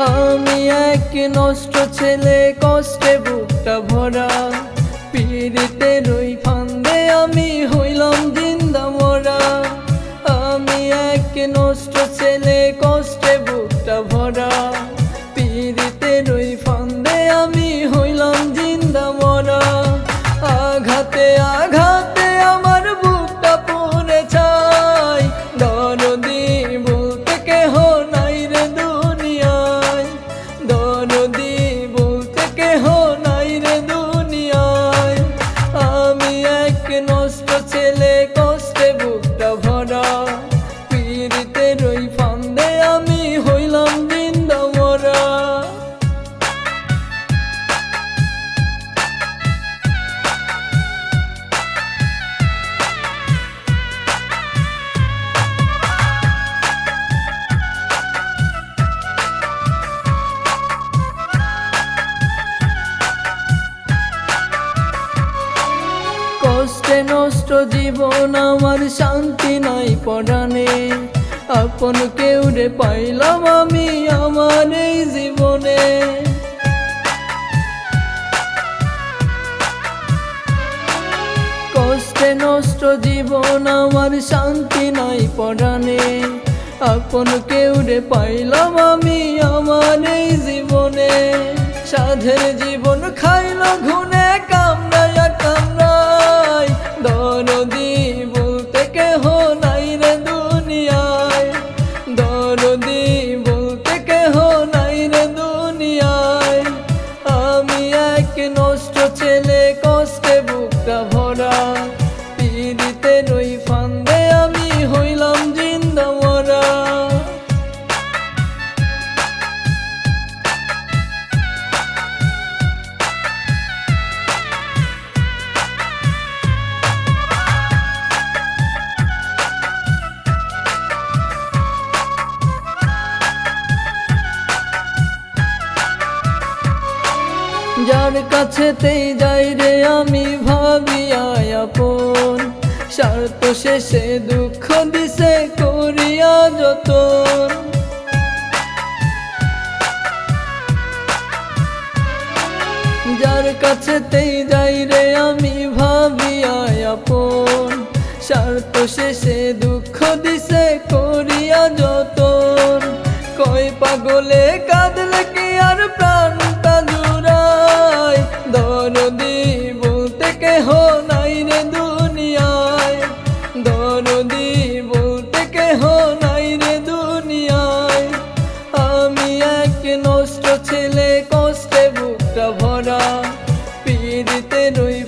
আমি এক নষ্ট ছেলে কষ্টে বুকটা ভরা। পীড়িতে রই ফান্দে আমি হইলাম কষ্টে নষ্ট জীবন আমার শান্তি নাই পরাণে। আপন কেউ রে পাইলাম আমি আমার এই জীবনে। কষ্টে নষ্ট জীবন আমার শান্তি নাই পরাণে। আপন কেউ রে পাইলাম আমি আমার এই জীবনে। সাধের জীবন যার কাছেতেই যাই রে আমি ভাবি আপন। স্বার্থ শেষে দুঃখ দিছে, করিয়া যতন। যার কাছেতেই যাই রে আমি ভাবি আপন। স্বার্থ শেষে দুঃখ দিছে, করিয়া যতন। কয় পাগলে কাঁদলে কি আর প্রাণটা কেহ নাই রে দুনিয়ায়। দরদি বলতে কেহ নাই রে দুনিয়ায়। আমি এক নষ্ট ছেলে, কষ্টে বুকটা ভরা। পিড়িতে রই